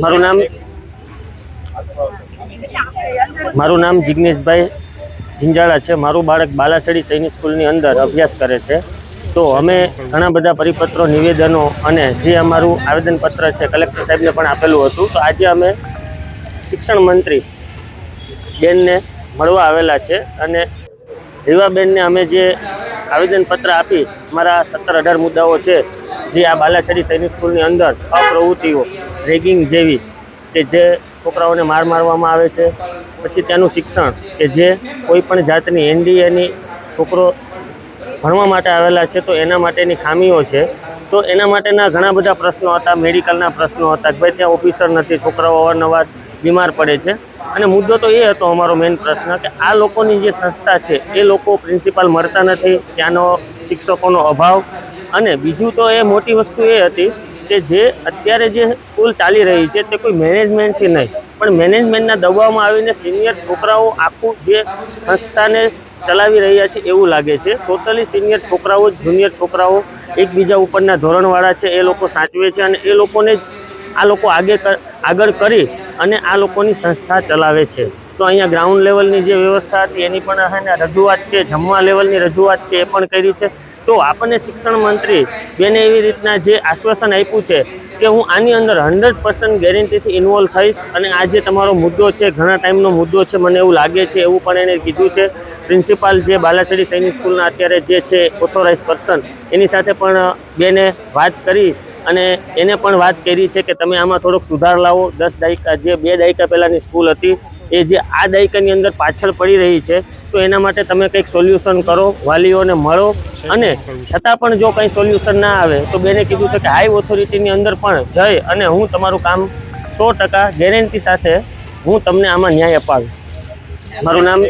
મારું નામ મારું નામ જિગ્નેશભાઈ જિંજાળા છે. મારું બાળક બાલાસડી સૈનિક સ્કૂલની અંદર અભ્યાસ કરે છે. તો અમે ઘણા બધા પરિપત્રો, નિવેદનો અને જે અમારું આવેદનપત્ર છે, કલેક્ટર સાહેબને પણ આપેલું હતું. તો આજે અમે શિક્ષણ મંત્રી બેનને મળવા આવેલા છે અને રીવાબેનને અમે જે આવેદનપત્ર આપી, અમારા સત્તર અઢાર મુદ્દાઓ છે જે આ બાલાસડી સૈનિક સ્કૂલની અંદર અપ્રવૃત્તિઓ, રેગિંગ જેવી કે જે છોકરાઓને માર મારવામાં આવે છે, પછી ત્યાંનું શિક્ષણ કે જે કોઈ પણ જાતની એનડીએની છોકરો ભણવા માટે આવેલા છે તો એના માટેની ખામીઓ છે. તો એના માટેના ઘણા બધા પ્રશ્નો હતા, મેડિકલના પ્રશ્નો હતા કે ભાઈ ત્યાં ઓફિસર નથી, છોકરાઓ અવારનવાર બીમાર પડે છે. અને મુદ્દો તો એ હતો અમારો મેઇન પ્રશ્ન કે આ લોકોની જે સંસ્થા છે એ લોકો પ્રિન્સિપાલ મળતા નથી, ત્યાંનો શિક્ષકોનો અભાવ અને બીજું તો એ મોટી વસ્તુ એ હતી કે જે અત્યારે જે સ્કૂલ ચાલી રહી છે તે કોઈ મેનેજમેન્ટથી નહીં. પણ મેનેજમેન્ટના દબાવમાં આવીને સિનિયર છોકરાઓ આખું જે સંસ્થાને ચલાવી રહ્યા છે એવું લાગે છે. ટોટલી સિનિયર છોકરાઓ જુનિયર છોકરાઓ એકબીજા ઉપરના ધોરણવાળા છે, એ લોકો સાચવે છે અને એ લોકોને જ આ લોકો આગે આગળ કરી અને આ લોકોની સંસ્થા ચલાવે છે. તો અહીંયા ગ્રાઉન્ડ લેવલની જે વ્યવસ્થા હતી એની પણ રજૂઆત છે, જમવા લેવલની રજૂઆત છે, એ પણ કરી છે. તો આપણને શિક્ષણ મંત્રી બેને એવી રીતના જે આશ્વાસન આપ્યું છે કે હું આની અંદર હંડ્રેડ પર્સન્ટ ગેરંટીથી ઇન્વોલ્વ થઈશ અને આ જે તમારો મુદ્દો છે, ઘણા ટાઈમનો મુદ્દો છે, મને એવું લાગે છે, એવું પણ એને કીધું છે. પ્રિન્સિપાલ જે બાલાસડી સૈનિક સ્કૂલના અત્યારે જે છે ઓથોરાઇઝ પર્સન એની સાથે પણ બેને વાત કરી અને એને પણ વાત કરી છે કે તમે આમાં થોડોક સુધાર લાવો. દસ દાયકા, જે બે દાયકા પહેલાંની સ્કૂલ હતી એ જે આ દાયકાની અંદર પાછળ પડી રહી છે તો એના માટે તમે કંઈક સોલ્યુશન કરો વાલીઓને મળો. અને છતાં પણ જો કંઈ સોલ્યુશન ના આવે તો બેને કીધું છે કે હાઈ ઓથોરિટીની અંદર પણ જઈ અને હું તમારું કામ સો ટકા ગેરંટી સાથે હું તમને આમાં ન્યાય અપાવીશ. મારું નામ